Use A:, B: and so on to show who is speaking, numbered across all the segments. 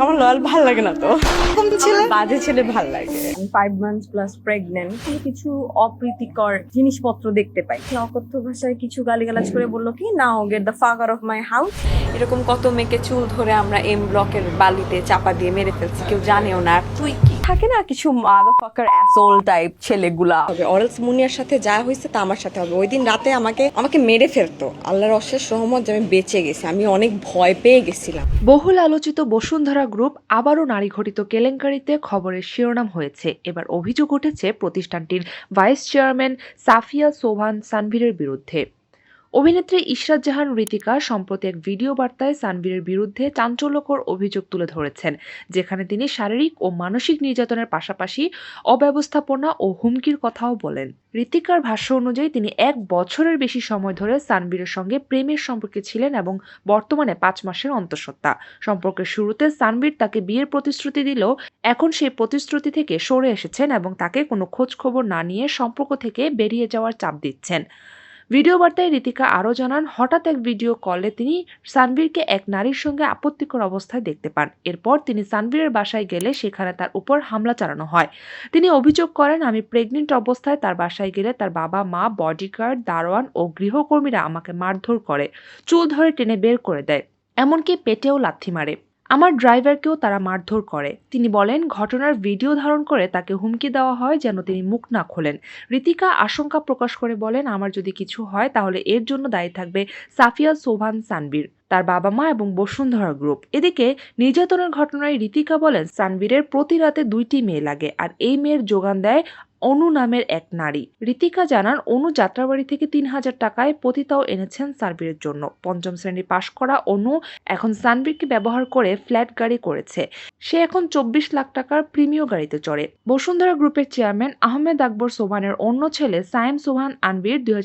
A: আমার লয়াল ভালো লাগে না তো।
B: ছেলে?
A: বাজে ছেলে ভালো লাগে।
C: ফাইভ মান্থ প্লাস প্রেগনেন্ট কিছু অপ্রীতিকর জিনিসপত্র দেখতে পাই। অকথ্য ভাষায় কিছু গালিগালাজ করে বলল কি now get the fucker off my house
A: এরকম কত মেয়েকে চুল ধরে আমরা এম ব্লকের বালিতে চাপা দিয়ে মেরে ফেলছি কেউ জানেও না। আর তুই কি থাকে না কিছু মাদারফাকার অ্যাসোল টাইপ ছেলেগুলা। হবে অরেলস মুনিয়ার সাথে যা হয়েছে তা আমার সাথে হবে। ওই দিন রাতে আমাকে আমাকে মেরে ফেলতো। আল্লাহর অশেষ রহমত যে আমি বেঁচে গেছি আমি অনেক ভয় পেয়ে গেছিলাম।
D: বহুল আলোচিত বসুন্ধরা গ্রুপ আবারও নারী ঘটিত কেলেঙ্কারিতে খবরের শিরোনাম হয়েছে। এবার অভিযোগ উঠেছে প্রতিষ্ঠানটির ভাইস চেয়ারম্যান সাফিয়া সোভান সানভীরের বিরুদ্ধে। অভিনেত্রী ইশরাত জাহান ঋতিকা সম্প্রতি এক ভিডিও বার্তায় সানভীরের বিরুদ্ধে চাঞ্চল্যকর অভিযোগ তুলে ধরেছেন, যেখানে তিনি শারীরিক ও মানসিক নির্যাতনের পাশাপাশি অব্যবস্থাপনা ও হুমকির কথাও বলেন। ঋতিকার ভাষ্য অনুযায়ী তিনি এক বছরের বেশি সময় ধরে সানবীরের সঙ্গে প্রেমের সম্পর্কে ছিলেন এবং বর্তমানে পাঁচ মাসের অন্তঃসত্ত্বা। সম্পর্কের শুরুতে সানবীর তাকে বিয়ের প্রতিশ্রুতি দিলেও এখন সেই প্রতিশ্রুতি থেকে সরে এসেছেন এবং তাকে কোনো খোঁজ খবর না নিয়ে সম্পর্ক থেকে বেরিয়ে যাওয়ার চাপ দিচ্ছেন। ভিডিও বার্তায় রীতিকা আরও জানান, হঠাৎ এক ভিডিও কলে তিনি সানভীরকে এক নারীর সঙ্গে আপত্তিকর অবস্থায় দেখতে পান। এরপর তিনি সানভীরের বাসায় গেলে সেখানে তার উপর হামলা চালানো হয়। তিনি অভিযোগ করেন, আমি প্রেগনেন্ট অবস্থায় তার বাসায় গেলে তার বাবা, মা, বডিগার্ড, দারোয়ান ও গৃহকর্মীরা আমাকে মারধর করে, চুল ধরে টেনে বের করে দেয়, এমনকি পেটেও লাথি মারে। আমার ড্রাইভারকেও তারা মারধর করে। তিনি বলেন, ঘটনার ভিডিও ধারণ করে তাকে হুমকি দেওয়া হয় যেন তিনি মুখ না খোলেন। ঋতিকা আশঙ্কা প্রকাশ করে বলেন, আমার যদি কিছু হয় তাহলে এর জন্য দায়ী থাকবে সাফিয়া সোভান সানবীর, তার বাবা মা এবং বসুন্ধরা গ্রুপ। এদিকে নির্যাতনের ঘটনায় ঋতিকা বলেন, সানবীরের প্রতি রাতে দুইটি মেয়ে লাগে, আর এই মেয়ের যোগান দেয় অনু নামের এক নারী। ঋতিকা জানান, অনু যাত্রাবাড়ি থেকে তিন হাজার টাকায় পতিতাও এনেছেন সানবীরের জন্য। পঞ্চম শ্রেণি পাশ করা অনু এখন সানবীরকে ব্যবহার করে ফ্ল্যাট গাড়ি করেছে। সে এখন চব্বিশ লাখ টাকার প্রিমিয় গাড়িতে চড়ে। বসুন্ধরা গ্রুপের চেয়ারম্যান আহমেদ আকবর সোভানের অন্য ছেলে সায়েম সোভান আনবির দুই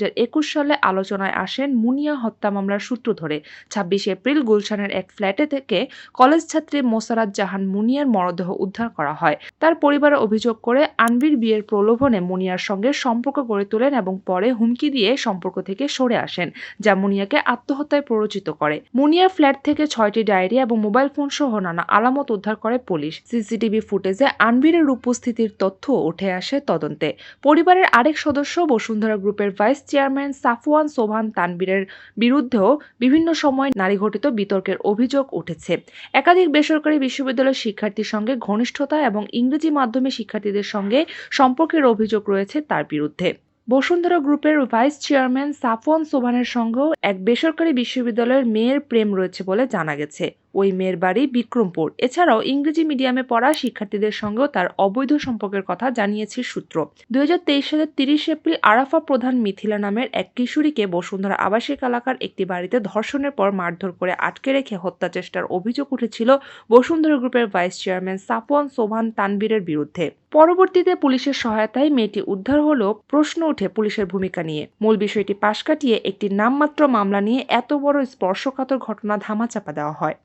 D: সালে আলোচনায় আসেন মুনিয়া হত্যা মামলার সূত্র ধরে। ছাব্বিশ এপ্রিল গুলশানের এক ফ্ল্যাটে থেকে কলেজ ছাত্রী মোসারাত জাহান মুনিয়ার মরদেহ উদ্ধার করা হয়। তার পরিবার অভিযোগ করে আনবির বিয়ের প্রলোভনে মুনিয়ার সঙ্গে সম্পর্ক গড়ে তোলেন এবং পরে হুমকি দিয়ে সম্পর্ক থেকে সরে আসেন, যা মুনিয়াকে আত্মহত্যায় প্ররোচিত করে। মুনিয়ার ফ্ল্যাট থেকে ছয়টি ডায়েরি এবং মোবাইল ফোন সহ নানা আলামত উদ্ধার করে পুলিশ। সিসিটিভি ফুটেজে আনবিরের উপস্থিতির তথ্য উঠে আসে তদন্তে। পরিবারের আরেক সদস্য বসুন্ধরা গ্রুপের ভাইস চেয়ারম্যান সাফওয়ান সোভান তানবীরের বিরুদ্ধেও বিভিন্ন সময় নারী ঘটিত বিতর্কের অভিযোগ উঠেছে। একাধিক বেসরকারি বিশ্ববিদ্যালয়ের শিক্ষার্থীর সঙ্গে ঘনিষ্ঠতা এবং ইংরেজি মাধ্যমে শিক্ষার্থীদের সঙ্গে সম্পর্কের অভিযোগ রয়েছে তার বিরুদ্ধে। বসুন্ধরা গ্রুপের ভাইস চেয়ারম্যান সাফওয়ান সোভানের সঙ্গেও এক বেসরকারি বিশ্ববিদ্যালয়ের মেয়ের প্রেম রয়েছে বলে জানা গেছে। ওই মেয়ের বাড়ি বিক্রমপুর। এছাড়াও ইংরেজি মিডিয়ামে পড়া শিক্ষার্থীদের সঙ্গেও তার অবৈধ সম্পর্কের কথা জানিয়েছে সূত্র। দুই হাজার তেইশ সালের তিরিশ এপ্রিল আরাফা প্রধান মিথিলা নামের এক কিশোরীকে বসুন্ধরা আবাসিক এলাকার একটি বাড়িতে ধর্ষণের পর মারধর করে আটকে রেখে হত্যা চেষ্টার অভিযোগ উঠেছিল বসুন্ধরা গ্রুপের ভাইস চেয়ারম্যান সাফওয়ান সোভান তানবীরের বিরুদ্ধে। পরবর্তীতে পুলিশের সহায়তায় মেয়েটি উদ্ধার হলেও প্রশ্ন ওঠে পুলিশের ভূমিকা নিয়ে। মূল বিষয়টি পাশ কাটিয়ে একটি নামমাত্র মামলা নিয়ে এত বড় স্পর্শকাতর ঘটনা ধামাচাপা দেওয়া হয়।